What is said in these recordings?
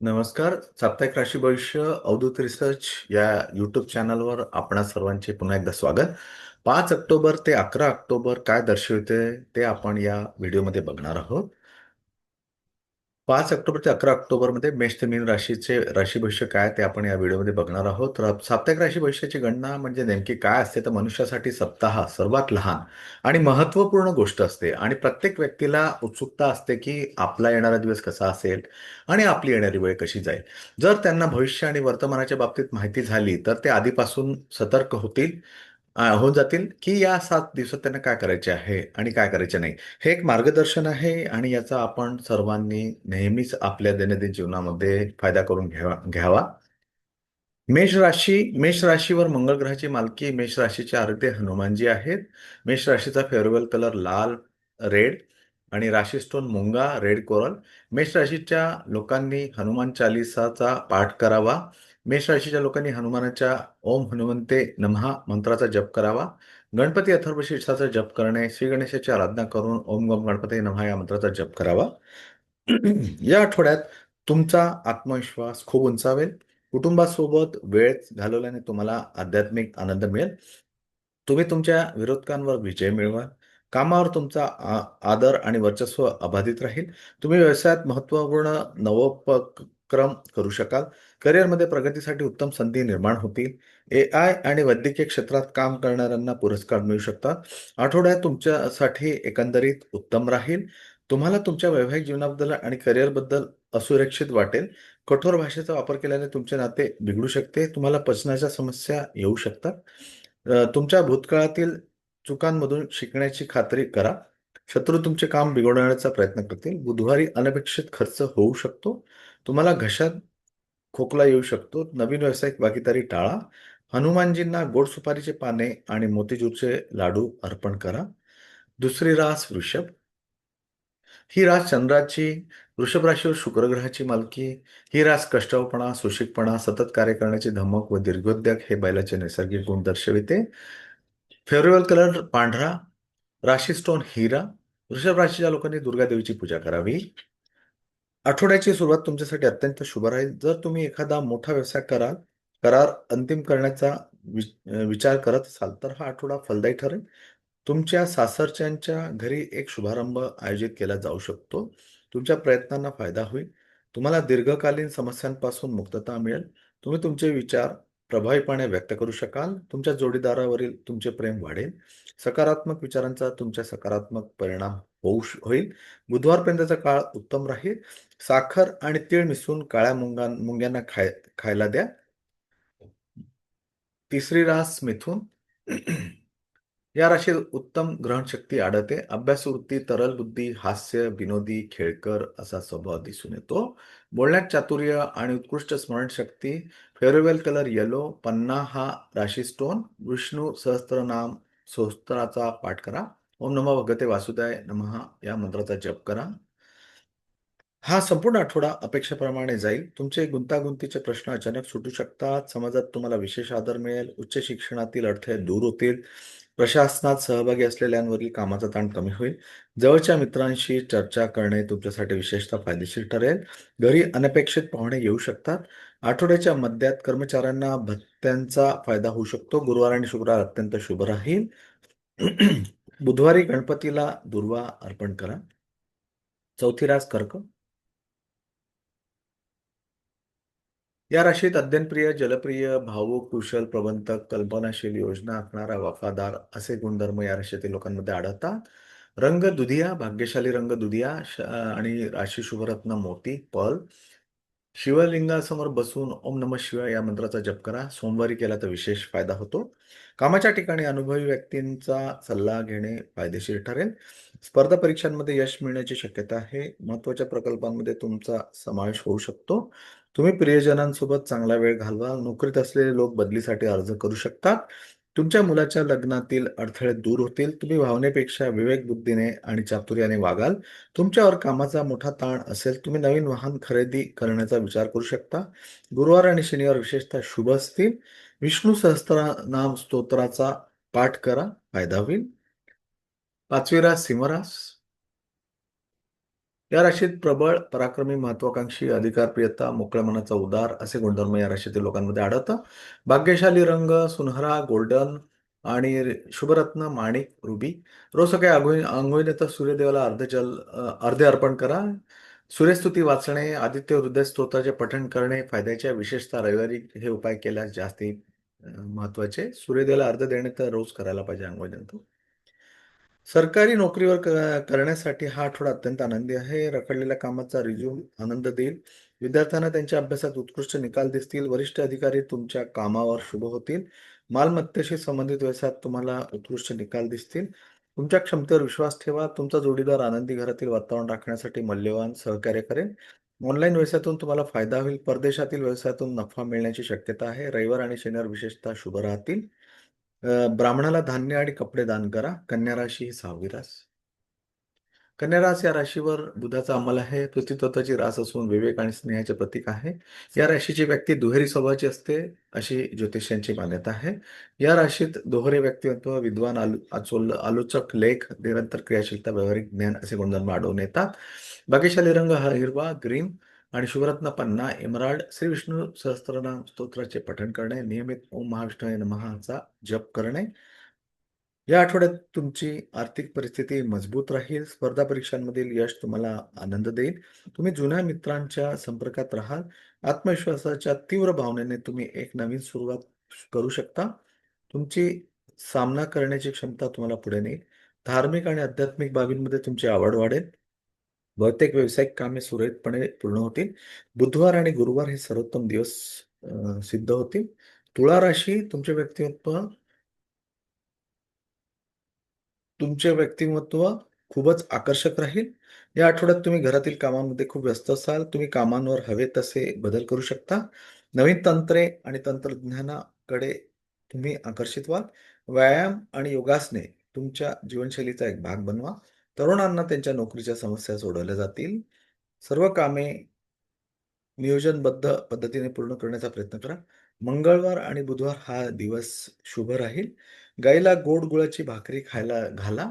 नमस्कार. साप्ताहिक राशी भविष्य अवधूत रिसर्च या यूट्यूब चॅनलवर आपणा सर्वांचे पुन्हा एकदा स्वागत. पाच ऑक्टोबर ते अकरा ऑक्टोबर काय दर्शवते ते आपण या व्हिडिओमध्ये बघणार आहोत. पाच ऑक्टोबर ते अकरा ऑक्टोबरमध्ये मेष ते मीन राशीचे राशी भविष्य काय ते आपण या व्हिडिओमध्ये बघणार आहोत. तर साप्ताहिक राशी भविष्याची गणना म्हणजे नेमकी काय असते तर मनुष्यासाठी सप्ताह सर्वात लहान आणि महत्त्वपूर्ण गोष्ट असते आणि प्रत्येक व्यक्तीला उत्सुकता असते की आपला येणारा दिवस कसा असेल आणि आपली येणारी वेळ कशी जाईल. जर त्यांना भविष्य आणि वर्तमानाच्या बाबतीत माहिती झाली तर ते आधीपासून सतर्क होतील होऊन जातील की या सात दिवसात त्यांना काय करायचे आहे आणि काय करायचे नाही. हे एक मार्गदर्शन आहे आणि याचा आपण सर्वांनी नेहमीच आपल्या दैनंदिन जीवनामध्ये फायदा करून घ्यावा घ्यावा. मेष राशी मेष राशीवर मंगळ ग्रहाची मालकी मेष राशीचे आराध्य हनुमानजी आहेत. मेष राशीचा फेअरवेल कलर लाल, रेड आणि राशी स्टोन मुंगा, रेड कोरल. मेष राशीच्या लोकांनी हनुमान चालिसाचा पाठ करावा. मेष राशीच्या लोकांनी हनुमानाच्या ओम हनुमंते नमहा मंत्राचा जप करावा. गणपती अथर्वशीर्षाचा जप करणे, श्री गणेशाची आराधना करून ओम गम गणपती नमहा या मंत्राचा जप करावा. या आठवड्यात तुमचा आत्मविश्वास खूप उंचावेल. कुटुंबासोबत वेळ घालवल्याने तुम्हाला आध्यात्मिक आनंद मिळेल. तुम्ही तुमच्या विरोधकांवर विजय मिळवाल कामावर तुमचा आ आदर आणि वर्चस्व अबाधित राहील. तुम्ही व्यवसायात महत्त्वपूर्ण नवोपक्रम करू शकाल. करिअरमध्ये प्रगतीसाठी उत्तम संधी निर्माण होतील. ए आय आणि वैद्यकीय क्षेत्रात काम करणाऱ्यांना पुरस्कार मिळू शकतात. आठवड्यात तुमच्यासाठी एकंदरीत उत्तम राहील. तुम्हाला तुमच्या वैवाहिक जीवनाबद्दल आणि करिअरबद्दल असुरक्षित वाटेल. कठोर भाषेचा वापर केल्याने तुमचे नाते बिघडू शकते. तुम्हाला पचनाच्या समस्या येऊ शकतात. तुमच्या भूतकाळातील चुकांमधून शिकण्याची खात्री करा. शत्रू तुमचे काम बिघडवण्याचा प्रयत्न करतील. बुधवारी अनपेक्षित खर्च होऊ शकतो. तुम्हाला घशात खोकला येऊ शकतो. नवीन व्यावसायिक भागीदारी टाळा. हनुमानजींना गोड सुपारीचे पाने आणि मोतीचूरचे लाडू अर्पण करा. दुसरी रास वृषभ. ही रास चंद्राची, वृषभ राशीवर शुक्रग्रहाची मालकी. ही रास कष्टावपणा सुशिकपणा, सतत कार्य करण्याची धमक व दीर्घोद्योग हे बैलाचे नैसर्गिक गुण दर्शविते. फेवरेबल कलर पांढरा, राशी स्टोन हिरा. वृषभ राशीच्या लोकांनी दुर्गा देवीची पूजा करावी. आठवड्याची सुरुवात तुमच्यासाठी अत्यंत शुभ राहील. जर तुम्ही एखादा मोठा व्यवसाय कराल करार अंतिम करण्याचा वि विचार करत असाल तर हा आठवडा फलदायी ठरेल. तुमच्या सासरच्यांच्या घरी एक शुभारंभ आयोजित केला जाऊ शकतो. तुमच्या प्रयत्नांना फायदा होईल. तुम्हाला दीर्घकालीन समस्यांपासून मुक्तता मिळेल. तुम्ही तुमचे विचार प्रभावीपणे व्यक्त करू शकाल. तुमच्या जोडीदारावरील तुमचे प्रेम वाढेल. सकारात्मक विचारांचा तुमच्या सकारात्मक परिणाम होऊ होईल. बुधवारपर्यंतचा काळ उत्तम राहील. साखर आणि तीळ मिसळून काळ्या मुंगा मुंग्यांना खाय खायला द्या. तिसरी रास मिथुन. या राशीत उत्तम ग्रहणशक्ती आढळते. अभ्यासवृत्ती, तरल बुद्धी, हास्य, विनोदी, खेळकर असा स्वभाव दिसून येतो. बोलण्यात चातुर्य आणि उत्कृष्ट स्मरणशक्ती. Farewell colour yellow. पन्ना हा राशी स्टोन. विष्णू सहस्त्रनाम सहस्त्राचा पाठ करा. ओम नमो भगवते वासुदाय नमः या मंत्राचा जप करा. हा संपूर्ण आठवडा अपेक्षेप्रमाणे जाईल. तुमचे गुंतागुंतीचे प्रश्न अचानक सुटू शकतात. समाजात तुम्हाला विशेष आदर मिळेल. उच्च शिक्षणातील अडथळे दूर होतील. प्रशासनात सहभागी असलेल्यांवरील कामाचा ताण कमी होईल. जवळच्या मित्रांशी चर्चा करणे तुमच्यासाठी विशेषतः फायदेशीर ठरेल. घरी अनपेक्षित पाहुणे येऊ शकतात. आठवड्याच्या मध्यात कर्मचाऱ्यांना भत्त्यांचा फायदा होऊ शकतो. गुरुवार आणि शुक्रवार अत्यंत शुभ राहील. बुधवारी गणपतीला दुर्वा अर्पण करा. चौथी रास कर्क. या राशीत अध्ययनप्रिय, जलप्रिय, भावुक, कुशल, प्रबंधक, कल्पनाशील, योजना आखणारा, वफादार असे गुणधर्म या राशीतील लोकांमध्ये आढळतात. रंग दुधिया, भाग्यशाली रंग दुधिया श आणि राशी शुभरत्न मोती, पल शिवलिंगासमोर बसून ओम नमः शिवाय या मंत्राचा जप करा. सोमवारी केला तर विशेष फायदा होतो. कामाच्या ठिकाणी अनुभवी व्यक्तींचा सल्ला घेणे फायदेशीर ठरेल. स्पर्धा परीक्षांमध्ये यश मिळण्याची शक्यता आहे. महत्त्वाच्या प्रकल्पांमध्ये तुमचा समावेश होऊ शकतो. तुम्ही प्रियजनांसोबत चांगला वेळ घालवा. नोकरीत असलेले लोक बदलीसाठी अर्ज करू शकतात. तुमच्या मुलाच्या लग्नातील अडथळे दूर होतील. तुम्ही भावनेपेक्षा विवेक बुद्धीने आणि चातुर्याने वागाल. तुमच्यावर कामाचा मोठा ताण असेल. तुम्ही नवीन वाहन खरेदी करण्याचा विचार करू शकता. गुरुवार आणि शनिवार विशेषतः शुभ असतील. विष्णू सहस्त्रनाम स्तोत्राचा पाठ करा. फायदा होईल. पाचवी रास सिंह रास. या राशीत प्रबळ पराक्रमी महत्वाकांक्षी अधिकारप्रियता मोकळ्या मनाचा उदार असे गुणधर्म या राशीतील लोकांमध्ये आढळतं. भाग्यशाली रंग सुनहरा गोल्डन आणि शुभरत्न माणिक रुबी. रोज सकाळी आंघोळी आंघोळीने तर सूर्यदेवाला अर्ध जल अर्धे अर्पण करा. सूर्यस्तुती वाचणे आदित्य हृदय स्तोत्राचे पठण करणे फायद्याच्या विशेषतः रविवारी हे उपाय केल्यास जास्ती महत्त्वाचे. सूर्यदेवाला अर्ध देणे तर रोज करायला पाहिजे आंघोळीनंतर. सरकारी नोकरीवर क- करण्यासाठी हा आठवडा अत्यंत आनंदी आहे. रखडलेल्या कामाचा रिझ्यूम आनंद देईल. विद्यार्थ्यांना त्यांच्या अभ्यासात उत्कृष्ट निकाल दिसतील. वरिष्ठ अधिकारी तुमच्या कामावर शुभ होतील. मालमत्तेशी संबंधित व्यवसायात तुम्हाला उत्कृष्ट निकाल दिसतील. तुमच्या क्षमतेवर विश्वास ठेवा. तुमचा जोडीदार आनंदी घरातील वातावरण राखण्यासाठी मौल्यवान सहकार्य करेल. ऑनलाईन व्यवसायातून तुम्हाला फायदा होईल. परदेशातील व्यवसायातून नफा मिळण्याची शक्यता आहे. रविवार आणि शनिवार विशेषतः शुभ राहतील. ब्राह्मणाला धान्य आणि कपडे दान करा. कन्या राशी ही सहावी रास कन्या रास या राशीवर बुधाचा अंमल आहे. पृथ्वीतत्वाची रास असून विवेक आणि स्नेहाचे प्रतीक आहे. या राशीची व्यक्ती दुहेरी स्वभावाची असते अशी ज्योतिषांची मान्यता आहे. या राशीत दोहरे व्यक्तिमत्व विद्वान आलो आलोचक लेख निरंतर क्रियाशीलता व्यावहारिक ज्ञान असे गुणधर्म आढळून येतात. भाग्यशाली रंग हा हिरवा ग्रीन आणि शिवरत्न पन्ना इम्राड श्री विष्णू सहस्त्रनाम स्तोत्राचे पठण करणे नियमित ओम महाविष्णू नमःचा जप करणे. या आठवड्यात तुमची आर्थिक परिस्थिती मजबूत राहील स्पर्धा परीक्षांमधील यश तुम्हाला आनंद देईल. तुम्ही जुन्या मित्रांच्या संपर्कात राहाल. आत्मविश्वासाच्या तीव्र भावनेने तुम्ही एक नवीन सुरुवात करू शकता. तुमची सामना करण्याची क्षमता तुम्हाला पुढे नेईल. धार्मिक आणि आध्यात्मिक बाबींमध्ये तुमची आवड वाढेल. बहुतेक व्यावसायिक कामे सुरळीतपणे पूर्ण होतील. बुधवार आणि गुरुवार हे सर्वोत्तम दिवस सिद्ध होतील. तुळा राशी तुमचे व्यक्तिमत्व तुमचे व्यक्तिमत्व खूपच आकर्षक राहील. या आठवड्यात तुम्ही घरातील कामांमध्ये खूप व्यस्त असाल. तुम्ही कामांवर हवे तसे बदल करू शकता. नवीन तंत्रे आणि तंत्रज्ञानाकडे तुम्ही आकर्षित व्हाल. व्यायाम आणि योगासने तुमच्या जीवनशैलीचा एक भाग बनवा. तरुणांना त्यांच्या नोकरीच्या समस्या सोडवल्या जातील. सर्व कामे नियोजनबद्ध पद्धतीने पूर्ण करण्याचा प्रयत्न करा. मंगळवार आणि बुधवार हा दिवस शुभ राहील. गाईला गोड गुळाची भाकरी खायला घाला.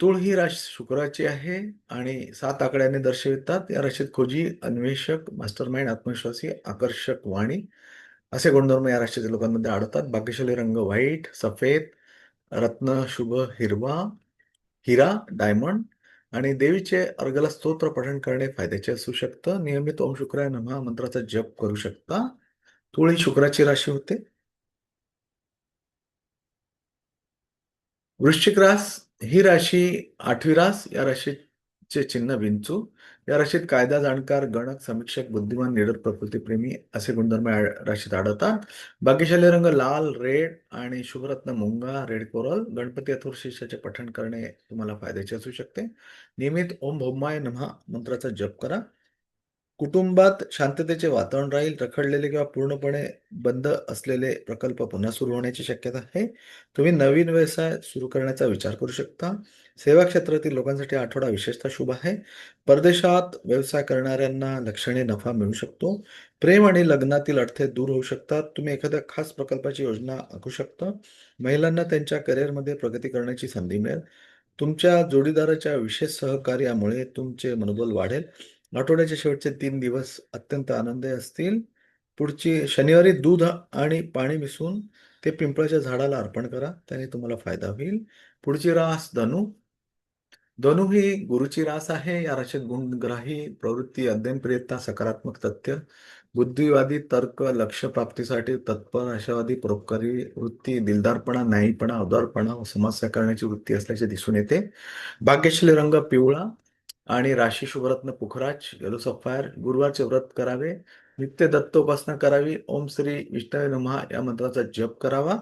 तुळ ही राशी शुक्राची आहे आणि सात आकड्याने दर्शवितात. या राशीत खोजी अन्वेषक मास्टरमाइंड आत्मविश्वासी आकर्षक वाणी असे गुणधर्म या राशीच्या लोकांमध्ये आढळतात. भाग्यशाली रंग व्हाईट सफेद रत्न शुभ हिरवा हिरा डायमंड आणि देवीचे अर्गला स्तोत्र पठण करणे फायद्याचे असू शकतं. नियमित ओम शुक्राय नमहा मंत्राचा जप करू शकता. तुळी शुक्राची राशी होते. वृश्चिक रास ही राशी आठवी रास या चे चिन्ह विंचू या राशीत कायदा जाणकार गणक समीक्षक बुद्धिमान निडर प्रकृतीप्रेमी असे गुणधर्म या राशीत आढळतात. भाग्यशाली रंग लाल रेड आणि शुभरत्न मुंगा रेड कोरल. गणपती अथुर्शिषाचे पठण करणे तुम्हाला फायद्याचे असू शकते. नियमित ओम भौमाय नमहा मंत्राचा जप करा. कुटुंबात शांततेचे वातावरण राहील रखडलेले किंवा पूर्णपणे बंद असलेले प्रकल्प पुन्हा सुरू होण्याची शक्यता आहे. तुम्ही नवीन व्यवसाय सुरू करण्याचा विचार करू शकता. सेवा क्षेत्रातील लोकांसाठी आठवडा विशेषतः शुभ आहे. परदेशात व्यवसाय करणाऱ्यांना लक्षणीय नफा मिळू शकतो. प्रेम आणि लग्नातील अडथळे दूर होऊ शकतात. तुम्ही एखाद्या खास प्रकल्पाची योजना आखू शकता. महिलांना त्यांच्या करिअरमध्ये प्रगती करण्याची संधी मिळेल. तुमच्या जोडीदाराच्या विशेष सहकार्यामुळे तुमचे मनोबल वाढेल. आठवड्याचे शेवटचे तीन दिवस अत्यंत आनंदी असतील. पुढची शनिवारी दूध आणि पाणी मिसळून ते पिंपळाच्या झाडाला अर्पण करा त्याने तुम्हाला फायदा होईल. पुढची रास धनु. धनु ही गुरुची रास आहे. या राशीत गुणग्राही प्रवृत्ती अध्ययनप्रियता सकारात्मक तथ्य बुद्धिवादी तर्क लक्ष प्राप्तीसाठी तत्पर आशावादी परोपकारी वृत्ती दिलदारपणा न्यायीपणा उदारपणा व समस्या करण्याची वृत्ती असल्याचे दिसून येते. भाग्यशील रंग पिवळा आणि राशी शुभरत्न पुखराज येलो सफायर गुरुवारचे व्रत करावे. नित्य दत्तोपासना करावी. ओम श्री विष्णवे नमहा या मंत्राचा जप करावा.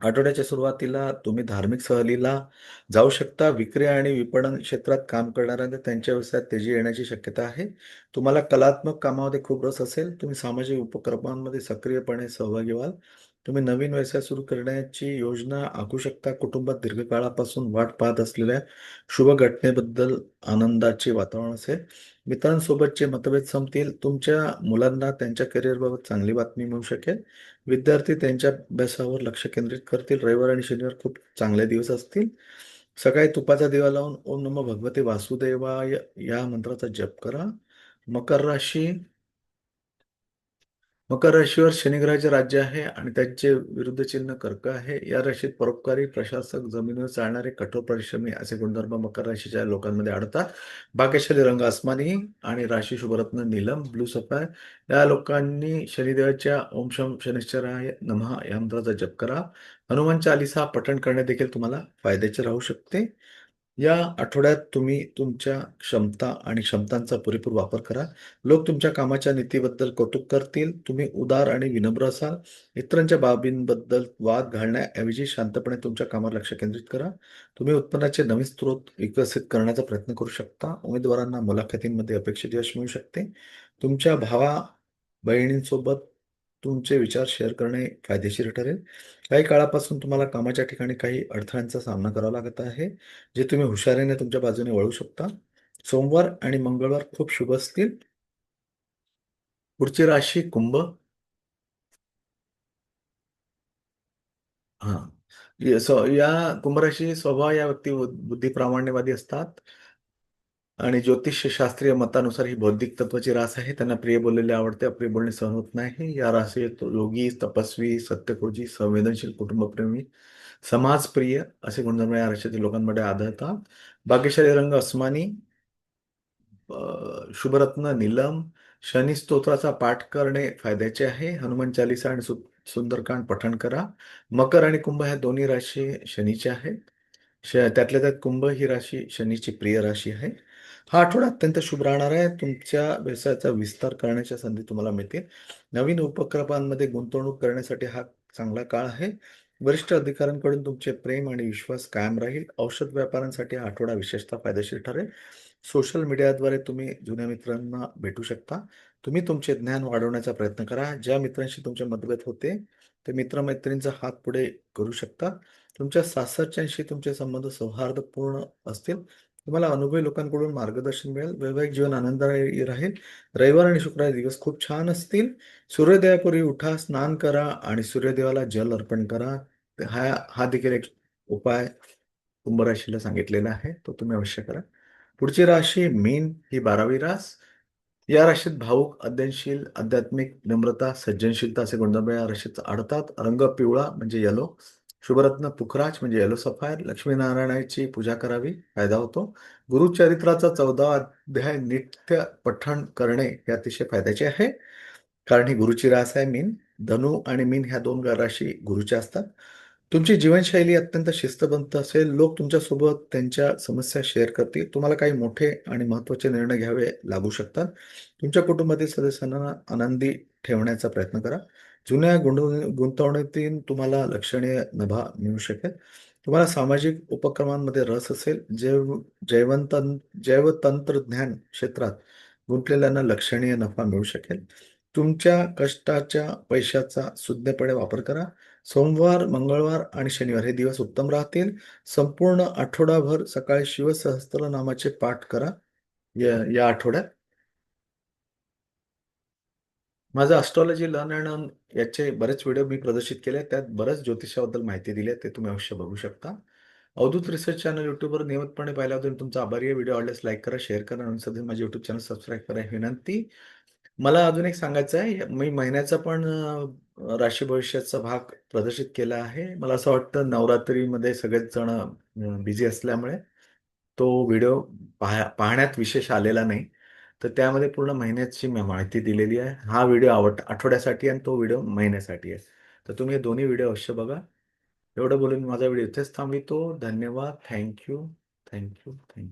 आठवड्याच्या सुरुवातीला तुम्ही धार्मिक सहलीला जाऊ शकता. विक्री आणि विपणन क्षेत्रात काम करणाऱ्यांना त्यांच्या व्यवसायात तेजी येण्याची शक्यता आहे. तुम्हाला कलात्मक कामामध्ये खूप रस असेल. तुम्ही सामाजिक उपक्रमांमध्ये सक्रियपणे सहभागी व्हाल. तुम्ही नवीन व्यवसाय सुरू करण्याची योजना आखू शकता. कुटुंबात दीर्घकाळापासून वाट पाहत असलेल्या शुभ घटनेबद्दल आनंदाचे वातावरण असेल. मित्रांसोबतचे मतभेद संपतील. तुमच्या मुलांना त्यांच्या करिअरबाबत चांगली बातमी मिळू शकेल. विद्यार्थी त्यांच्या अभ्यासावर लक्ष केंद्रित करतील. रविवार आणि शनिवार खूप चांगले दिवस असतील. सकाळी तुपाचा दिवा लावून ओम नमो भगवते वासुदेवा या मंत्राचा जप करा. मकर राशी मकर राशीवर शनिग्रहाचे राज्य आहे आणि त्यांचे विरुद्ध चिन्ह कर्क आहे? या राशीत परोपकारी प्रशासक जमिनीवर चालणारे कठोर परिश्रमी असे गुणधर्म मकर राशीच्या लोकांमध्ये आढळतात. भाग्यशाली रंग आसमानी आणि राशी शुभरत्न नीलम ब्लू सफाय. या लोकांनी शनिदेवाच्या ओम शम शनिश्चराय नमः या मंत्राचा जप करा. हनुमान चालिसा पठण करणे देखील तुम्हाला फायद्याचे राहू शकते. या आठवड्यात तुम्ही तुमच्या क्षमता आणि क्षमतांचा पुरेपूर वापर करा. लोक तुमच्या कामाच्या नीतीबद्दल कौतुक करतील. तुम्ही उदार आणि विनम्र असाल. इतरांच्या बाबींबद्दल वाद घालण्याऐवजी शांतपणे तुमच्या कामावर लक्ष केंद्रित करा. तुम्ही उत्पन्नाचे नवीन स्रोत विकसित करण्याचा प्रयत्न करू शकता. उमेदवारांना मुलाखतींमध्ये अपेक्षित यश मिळू शकते. तुमच्या भावा बहिणींसोबत तुमचे विचार शेअर करणे फायदेशीर ठरेल. काही काळापासून तुम्हाला कामाच्या ठिकाणी काही अडथळ्यांचा सामना करावा लागत आहे जे तुम्ही हुशारीने तुमच्या बाजूने वळू शकता. सोमवार आणि मंगळवार खूप शुभ असतील. पुढची राशी कुंभ. हा. या कुंभराशी स्वभाव या व्यक्ती बुद्धी प्रामाण्यवादी असतात. आणि ज्योतिषशास्त्रीय मतानुसार ही बौद्धिक तत्वाची रास आहे. त्यांना प्रिय बोललेले आवडते अप्रिय बोलणे सहन होत नाही. या रासेत योगी तपस्वी सत्यखोजी संवेदनशील कुटुंबप्रेमी समाजप्रिय असे गुणधर्म या राशीतील लोकांमध्ये आढळतात. भाग्यशाली रंग अस्मानी शुभरत्न नीलम शनी स्तोत्राचा पाठ करणे फायद्याचे आहे. हनुमान चालिसा आणि सु- सुंदरकांड पठण करा. मकर आणि कुंभ ह्या दोन्ही राशी शनीच्या आहेत. श त्यातल्या त्यात कुंभ ही राशी शनीची प्रिय राशी आहे. हा आठवडा अत्यंत शुभ राहणार आहे. तुमच्या व्यवसायाचा विस्तार करण्याच्या संधी तुम्हाला मिळतील. नवीन उपक्रमांमध्ये गुंतवणूक करण्यासाठी हा चांगला काळ आहे. वरिष्ठ अधिकाऱ्यांकडून तुमचे प्रेम आणि विश्वास कायम राहील. औषध व्यापाऱ्यांसाठी हा आठवडा विशेषतः फायदेशीर ठरेल. सोशल मीडियाद्वारे तुम्ही जुन्या मित्रांना भेटू शकता. तुम्ही तुमचे ज्ञान वाढवण्याचा प्रयत्न करा. ज्या मित्रांशी तुमचे मतभेद होते ते मित्रमैत्रिणींचा हात पुढे करू शकता. तुमच्या सासरच्यांशी तुमचे संबंध सौहार्दपूर्ण असतील. तुम्हाला अनुभवी लोकांकडून मार्गदर्शन मिळेल. वैवाहिक जीवन आनंददायी राहील. रविवार आणि शुक्रवार दिवस खूप छान असतील. सूर्योदयापूर्वी उठा स्नान करा आणि सूर्यदेवाला जल अर्पण करा. हा हा देखील एक उपाय कुंभराशीला सांगितलेला आहे. तो तुम्ही अवश्य करा. पुढची राशी मीन ही बारावी रास. या राशीत भाऊक अध्ययनशील आध्यात्मिक नम्रता सज्जनशीलता असे गुणधर्म या राशीत आढळतात. रंग पिवळा म्हणजे येलो शुभरत्न पुखराज म्हणजे येलो सफायर लक्ष्मीनारायणाची पूजा करावी फायदा होतो. गुरुचरित्राचा चौदा अध्याय नित्य पठण करणे हे अतिशय फायद्याचे आहे. कारण ही गुरुची रास आहे मीन धनु आणि मीन ह्या दोन राशी गुरुच्या असतात. तुमची जीवनशैली अत्यंत शिस्तबद्ध असेल लोक तुमच्यासोबत त्यांच्या समस्या शेअर करतील तुम्हाला काही मोठे आणि महत्त्वाचे निर्णय घ्यावे लागू शकतात. तुमच्या कुटुंबातील सदस्यांना आनंदी ठेवण्याचा प्रयत्न करा. जुन्या गुंतवणु गुंतवणुकीतून तुम्हाला लक्षणीय नभा मिळू शकेल. तुम्हाला सामाजिक उपक्रमांमध्ये रस असेल जैव जैवंत जैवतंत्रज्ञान क्षेत्रात गुंतलेल्यांना लक्षणीय नफा मिळू शकेल. तुमच्या कष्टाच्या पैशाचा सुज्ञपणे वापर करा. सोमवार मंगळवार आणि शनिवार हे दिवस उत्तम राहतील. संपूर्ण आठवडाभर सकाळी शिवसहस्त्र नामाचे पाठ करा. या या आठवड्यात. माझं अस्ट्रॉलॉजी लर्न अँड अर्न याचे बरेच व्हिडिओ मी प्रदर्शित केले. त्यात बरंच ज्योतिषाबद्दल माहिती दिली आहे ते तुम्ही अवश्य बघू शकता. अवधूत रिसर्च चॅनल युट्यूबवर नियमितपणे पाहिल्याबद्दल तुमचा आभारी आहे. व्हिडिओ आवडल्यास लाईक करा शेअर करा आणि सध्या माझे युट्यूब चॅनल सबस्क्राईब करा ही विनंती. मला अजून एक सांगायचं आहे. मी महिन्याचा पण राशी भविष्याचा भाग प्रदर्शित केला आहे. मला असं वाटतं नवरात्रीमध्ये सगळेच जण बिझी असल्यामुळे तो व्हिडिओ पाहा पाहण्यात विशेष आलेला नाही. तर त्यामध्ये पूर्ण महिन्याची मी माहिती दिलेली आहे. हा व्हिडिओ आवड आठवड्यासाठी आणि तो व्हिडिओ महिन्यासाठी आहे. तर तुम्ही हे दोन्ही व्हिडिओ अवश्य बघा. एवढं बोलून माझा व्हिडिओ इथेच थांबवितो. धन्यवाद. Thank you thank you thank you